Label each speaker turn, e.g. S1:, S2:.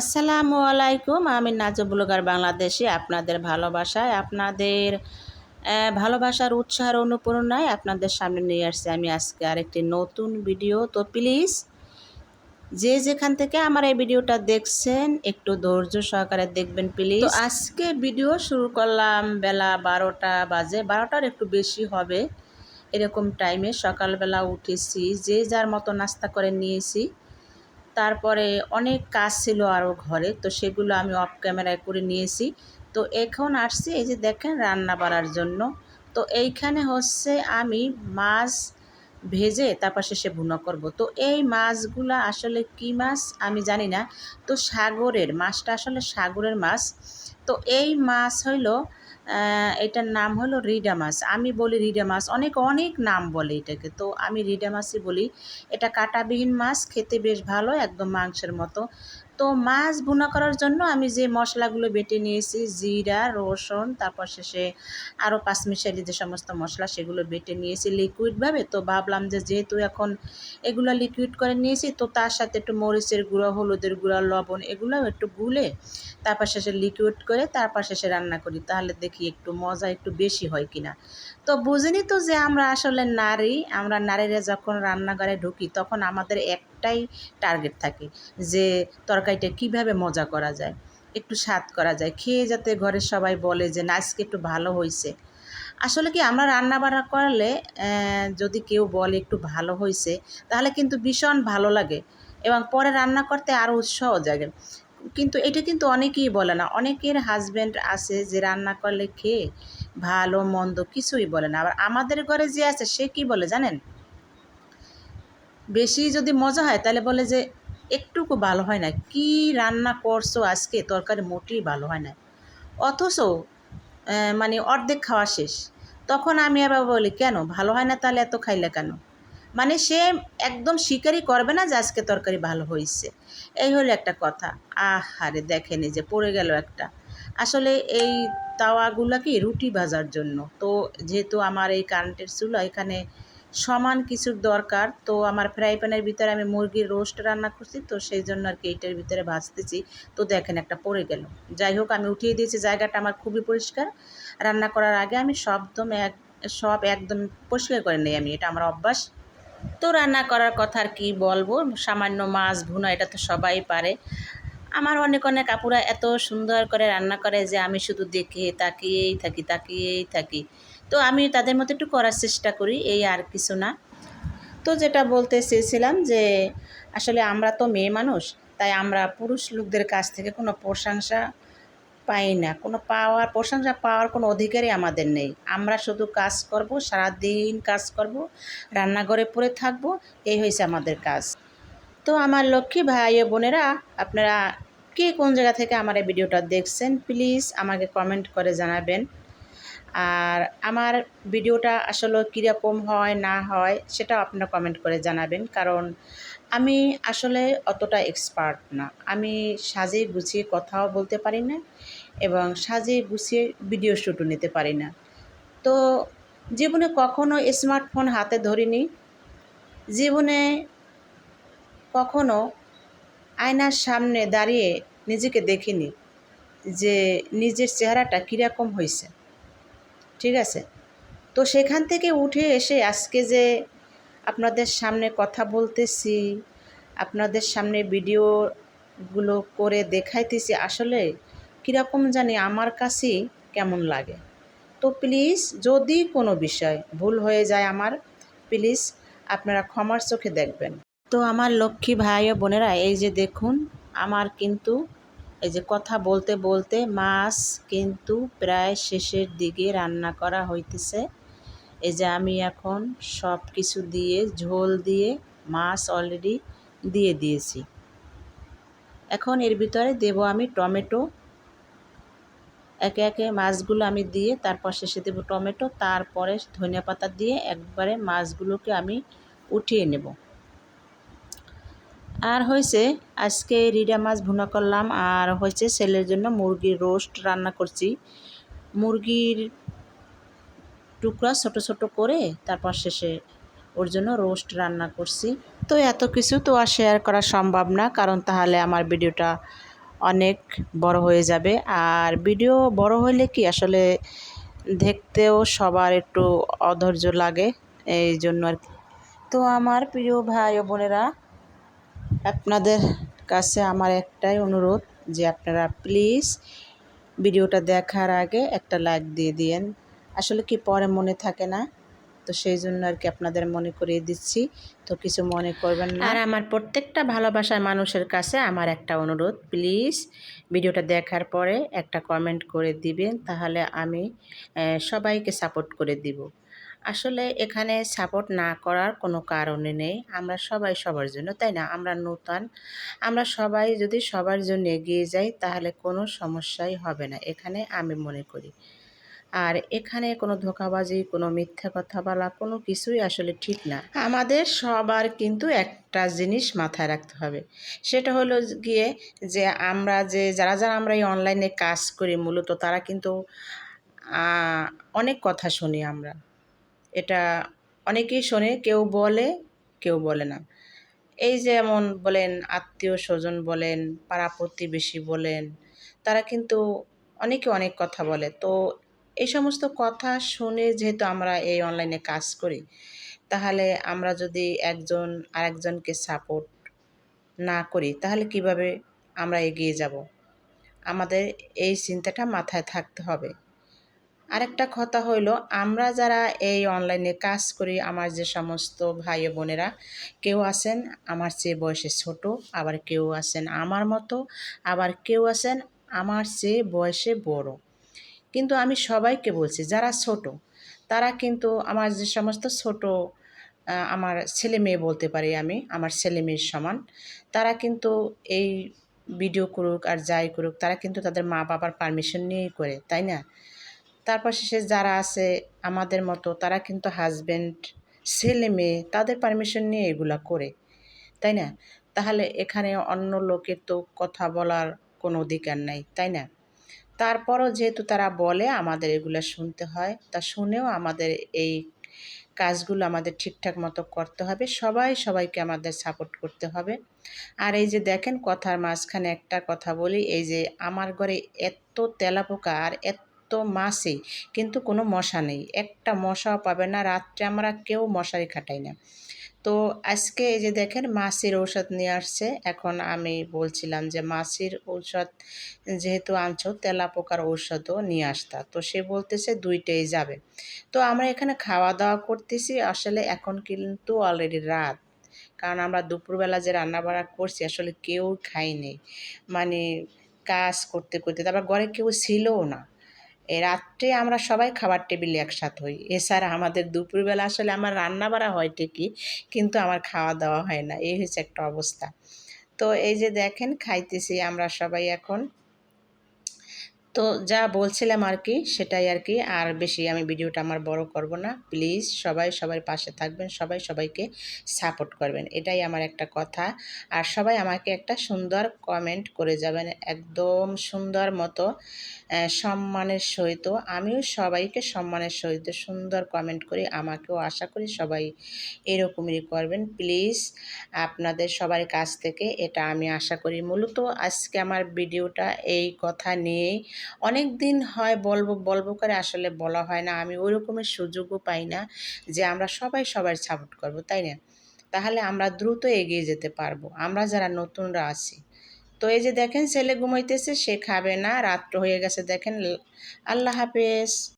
S1: আসসালামু আলাইকুম, আমি নাজব ব্লগার বাংলাদেশে আপনাদের ভালোবাসায়, আপনাদের ভালোবাসার উৎসাহের অনুপ্রেরণায় আপনাদের সামনে নিয়ে আসছি আমি আজকে আরেকটি নতুন ভিডিও। তো প্লিজ, যে যেখান থেকে আমার এই ভিডিওটা দেখছেন, একটু ধৈর্য সহকারে দেখবেন প্লিজ। আজকে ভিডিও শুরু করলাম বেলা বারোটা বাজে, বারোটার একটু বেশি হবে, এরকম টাইমে সকালবেলা উঠেছি, যে যার মতো নাস্তা করে নিয়েছি। তারপরে অনেক কাজ ছিল আরও ঘরে, তো সেগুলো আমি অফ ক্যামেরায় করে নিয়েছি। তো এখন আসছি এই যে দেখেন রান্না বাড়ার জন্য। তো এইখানে হচ্ছে আমি মাছ ভেজে তারপর শেষে ভুনা করব। তো এই মাছগুলা আসলে কি মাছ আমি জানি না। তো সাগরের, মাছটা আসলে সাগরের মাছ। তো এই মাছ হইল এটার নাম হলো রিডা মাছ। আমি বলি রিডা মাছ, অনেক অনেক নাম বলে এটাকে। তো আমি রিডা মাছই বলি। এটা কাঁটাবিহীন মাছ, খেতে বেশ ভালো, একদম মাংসের মতো। তো মাছ ভুনা করার জন্য আমি যে মশলাগুলো বেটে নিয়েছি, জিরা, রসুন, তারপর শেষে আরও পাঁচমিশালি যে সমস্ত মশলা সেগুলো বেটে নিয়েছি লিকুইডভাবে তো ভাবলাম যে যেহেতু এখন এগুলো লিকুইড করে নিয়েছি, তো তার সাথে একটু মরিচের গুঁড়ো, হলুদের গুঁড়ো, লবণ এগুলো একটু গুলে তারপর শেষে লিকুইড করে তারপর শেষে রান্না করি। তাহলে দেখি একটু মজা একটু বেশি হয় কিনা। তো বুঝিনি তো যে আমরা আসলে নারী, আমরা নারীরা যখন রান্নাঘরে ঢুকি তখন আমাদের একটাই টার্গেট থাকে যে তরকারিটা কীভাবে মজা করা যায়, একটু স্বাদ করা যায়। খেয়ে যাতে ঘরের সবাই বলে যে, না, আজকে একটু ভালো হয়েছে। আসলে কি, আমরা রান্না বান্না করলে যদি কেউ বলে একটু ভালো হয়েছে, তাহলে কিন্তু ভীষণ ভালো লাগে এবং পরে রান্না করতে আরও উৎসাহ জাগে। কিন্তু এটা কিন্তু অনেকেই বলে না। অনেকের হাজব্যান্ড আছে যে, রান্না করলে খেয়ে ভালো, মন্দ কিছুই বলে না। আবার আমাদের ঘরে যে আছে, সে কি বলে জানেন? বেশি যদি মজা হয়, তাহলে বলে যে একটুকু ভালো হয় না। কি রান্না করছ আজকে? তরকারি মোটেই ভালো হয় না। অথচ মানে অর্ধেক খাওয়া শেষ। তখন আমি আবার বলি, কেন? ভালো হয় না তাহলে এত খাইলে কেন? মানে সে একদম স্বীকারই করবে না যে আজকে তরকারি ভালো হয়েছে। এই হলো একটা কথা। আহারে, দেখেনি যে পড়ে গেল একটা। আসলে এই তাওয়াগুলো কি রুটি ভাজার জন্য? তো যেহেতু আমার এই কারেন্টের চুলা, এখানে সমান কিছুর দরকার। তো আমার ফ্রাই প্যানের ভিতরে আমি মুরগির রোস্ট রান্না করছি, তো সেই জন্য আর কি এইটার ভিতরে ভাজতেছি। তো দেখেন একটা পড়ে গেল। যাই হোক, আমি উঠিয়ে দিয়েছি, জায়গাটা আমার খুবই পরিষ্কার। রান্না করার আগে আমি সবদম এক, সব একদম পরিষ্কার করে নেই আমি, এটা আমার অভ্যাস। তো রান্না করার কথা আর কি বলব, সামান্য মাছ ভুনা এটা তো সবাই পারে। আমার অনেক অনেক আপুরা এত সুন্দর করে রান্না করে যে আমি শুধু দেখে তাকিয়েই থাকি তাকিয়েই থাকি। তো আমি তাদের মতো একটু করার চেষ্টা করি, এই আর কিছু না। তো যেটা বলতে চেয়েছিলাম যে, আসলে আমরা তো মেয়ে মানুষ, তাই আমরা পুরুষ লোকদের কাছ থেকে কোনো প্রশংসা পাই না। কোনো পাওয়ার, প্রশংসা পাওয়ার কোনো অধিকারই আমাদের নেই। আমরা শুধু কাজ করব, সারাদিন কাজ করব, রান্নাঘরে পড়ে থাকব, এই হয়েছে আমাদের কাজ। তো আমার লক্ষ্মী ভাই বোনেরা, আপনারা কে কোন জায়গা থেকে আমার এই ভিডিওটা দেখছেন প্লিজ আমাকে কমেন্ট করে জানাবেন। আর আমার ভিডিওটা আসলে কীরকম হয়, না হয়, সেটাও আপনারা কমেন্ট করে জানাবেন। কারণ আমি আসলে অতটা এক্সপার্ট না। আমি সাজিয়ে গুছিয়ে কথাও বলতে পারি না এবং সাজিয়ে গুছিয়ে ভিডিও শ্যুটও নিতে পারি না। তো জীবনে কখনো স্মার্টফোন হাতে ধরিনি। জীবনে কখনো আয়নার সামনে দাঁড়িয়ে নিজেকে দেখিনি যে নিজের চেহারাটা কীরকম হয়েছে। ঠিক আছে? তো সেখান থেকে উঠে এসে আজকে যে আপনাদের সামনে কথা বলতেছি, আপনাদের সামনে ভিডিওগুলো করে দেখাইতেছি, আসলে কীরকম জানি আমার কাছেই কেমন লাগে। তো প্লিজ যদি কোনো বিষয় ভুল হয়ে যায় আমার, প্লিজ আপনারা ক্ষমার চোখে দেখবেন। তো আমার লক্ষ্মী ভাই ও বোনেরা, এই যে দেখুন, আমার কিন্তু এই যে কথা বলতে বলতে মাছ কিন্তু প্রায় শেষের দিকে রান্না করা হইতেছে। এই যে আমি এখন সব কিছু দিয়ে, ঝোল দিয়ে, মাছ অলরেডি দিয়ে দিয়েছি। এখন এর ভিতরে দেব আমি টমেটো। একে একে মাছগুলো আমি দিয়ে তারপর শেষে দেবো টমেটো, তারপরে ধনিয়া পাতা দিয়ে একবারে মাছগুলোকে আমি উঠিয়ে নেব। আর হয়েছে, আজকে রিডা মাছ ভুনা করলাম আর হয়েছে ছেলের জন্য মুরগির রোস্ট রান্না করছি। মুরগির টুকরা ছোট ছোট করে তারপর শেষে ওর জন্য রোস্ট রান্না করছি। তো এত কিছু তো আর শেয়ার করা সম্ভব না, কারণ তাহলে আমার ভিডিওটা অনেক বড় হয়ে যাবে। আর ভিডিও বড় হইলে কি আসলে দেখতেও সবার একটু অধৈর্য লাগে, এই জন্য আর তো আমার প্রিয় ভাই ও বোনেরা আপনাদের কাছে আমার একটাই অনুরোধ যে আপনারা প্লিজ ভিডিওটা দেখার আগে একটা লাইক দিয়ে দিয়েন। আসলে কি পরে মনে থাকে না, তো সেই জন্য আর কি আপনাদের মনে করিয়ে দিচ্ছি। তো কিছু মনে করবেন না। আর আমার প্রত্যেকটা ভালোবাসার মানুষের কাছে আমার একটা অনুরোধ, প্লিজ ভিডিওটা দেখার পরে একটা কমেন্ট করে দিবেন, তাহলে আমি সবাইকে সাপোর্ট করে দিব। আসলে এখানে সাপোর্ট না করার কোনো কারণে নেই। আমরা সবাই সবার জন্য, তাই না? আমরা নূতন। আমরা সবাই যদি সবার জন্য এগিয়ে যাই, তাহলে কোনো সমস্যাই হবে না। এখানে আমি মনে করি। আর এখানে কোনো ধোকাবাজি, কোনো মিথ্যা কথা বলা, কোনো কিছুই আসলে ঠিক না। আমাদের সবার কিন্তু একটা জিনিস মাথায় রাখতে হবে। সেটা হলো গিয়ে যে আমরা যে, যারা যারা আমরা এই অনলাইনে কাজ করি, মূলত তারা কিন্তু অনেক কথা শুনি আমরা। এটা অনেকেই শোনে, কেউ বলে কেউ বলে না। এই যেমন বলেন, আত্মীয় স্বজন বলেন, পাড়া প্রতিবেশী বলেন, তারা কিন্তু অনেকে অনেক কথা বলে। তো এই সমস্ত কথা শুনে যেহেতু আমরা এই অনলাইনে কাজ করি, তাহলে আমরা যদি একজন আরেকজনকে সাপোর্ট না করি, তাহলে কীভাবে আমরা এগিয়ে যাব? আমাদের এই চিন্তাটা মাথায় থাকতে হবে। আরেকটা কথা হইল, আমরা যারা এই অনলাইনে কাজ করি, আমার যে সমস্ত ভাই বোনেরা, কেউ আছেন আমার চেয়ে বয়সে ছোট, আবার কেউ আছেন আমার মতো, আবার কেউ আছেন আমার চেয়ে বয়সে বড়। কিন্তু আমি সবাইকে বলছি, যারা ছোট, তারা কিন্তু আমার যে সমস্ত ছোট আমার ছেলে মেয়ে বলতে পারি আমি, আমার ছেলে মেয়ের সমান, তারা কিন্তু এই ভিডিও করুক আর যাই করুক, তারা কিন্তু তাদের মা বাবার পারমিশন নিয়েই করে, তাই না? তারপর শেষে যারা আছে আমাদের মতো, তারা কিন্তু হাজব্যান্ড ছেলে মেয়ে, তাদের পারমিশন নিয়ে এগুলা করে, তাই না? তাহলে এখানে অন্য লোকের তো কথা বলার কোনো অধিকার নাই, তাই না? তারপরও যেহেতু তারা বলে আমাদের এগুলো শুনতে হয়, তা শুনেও আমাদের এই কাজগুলো আমাদের ঠিকঠাক মতো করতে হবে, সবাই সবাইকে আমাদের সাপোর্ট করতে হবে। আর এই যে দেখেন কথার মাঝখানে একটা কথা বলি, এই যে আমার ঘরে এত তেলাপোকা আর এত মাছই কিন্তু কোনো মশা নেই। একটা মশাও পাবে না, রাত্রে আমরা কেউ মশারি খাটাই না। তো আজকে এই যে দেখেন, মাছির ঔষধ নিয়ে আসছে। এখন আমি বলছিলাম যে মাছির ঔষধ যেহেতু আনছো তেলা পোকার ঔষধও নিয়ে আসতা। তো সে বলতেছে দুইটাই যাবে। তো আমরা এখানে খাওয়া দাওয়া করতেছি, আসলে এখন কিন্তু অলরেডি রাত। কারণ আমরা দুপুরবেলা যে রান্নাবাড়া করছি, আসলে কেউ খাইনি মানে কাজ করতে করতে, তারপর ঘরে কেউ ছিলও না। রাত্রে আমরা সবাই খাবার টেবিলে একসাথ হই। এছাড়া আমাদের দুপুরবেলা আসলে আমার রান্না বাড়া হয় ঠিকই, কিন্তু আমার খাওয়া দাওয়া হয় না। এই হচ্ছে একটা অবস্থা। তো এই যে দেখেন, খাইতেছি আমরা সবাই এখন। তো যা বলছিলাম আর কি সেটাই আর কি আর বেশি আমি ভিডিওটা আমার বড় করব না। প্লিজ সবাই সবার পাশে থাকবেন, সবাই সবাইকে সাপোর্ট করবেন। এটাই আমার একটা কথা। আর সবাই আমাকে একটা সুন্দর কমেন্ট করে যাবেন, একদম সুন্দর মতো সম্মানের সহিত। আমিও সবাইকে সম্মানের সহিত সুন্দর কমেন্ট করি। আমাকেও আশা করি সবাই এরকমই করবেন। প্লিজ আপনাদের সবার কাছ থেকে, এটা আমি আশা করি মূলত। আজকে আমার ভিডিওটা এই কথা নিয়েই অনেক দিন হয় বলব বলব করে আসলে বলা হয় না। আমি ওই রকমের সুযোগও পাই না যে আমরা সবাই সবাই সাপোর্ট করব, তাই না? তাহলে আমরা দ্রুত এগিয়ে যেতে পারব। আমরা যারা নতুনরা আছি। তো এই যে দেখেন ছেলে ঘুমাইতেছে, সে খাবে না, রাত্র হয়ে গেছে দেখেন। আল্লাহ হাফেজ।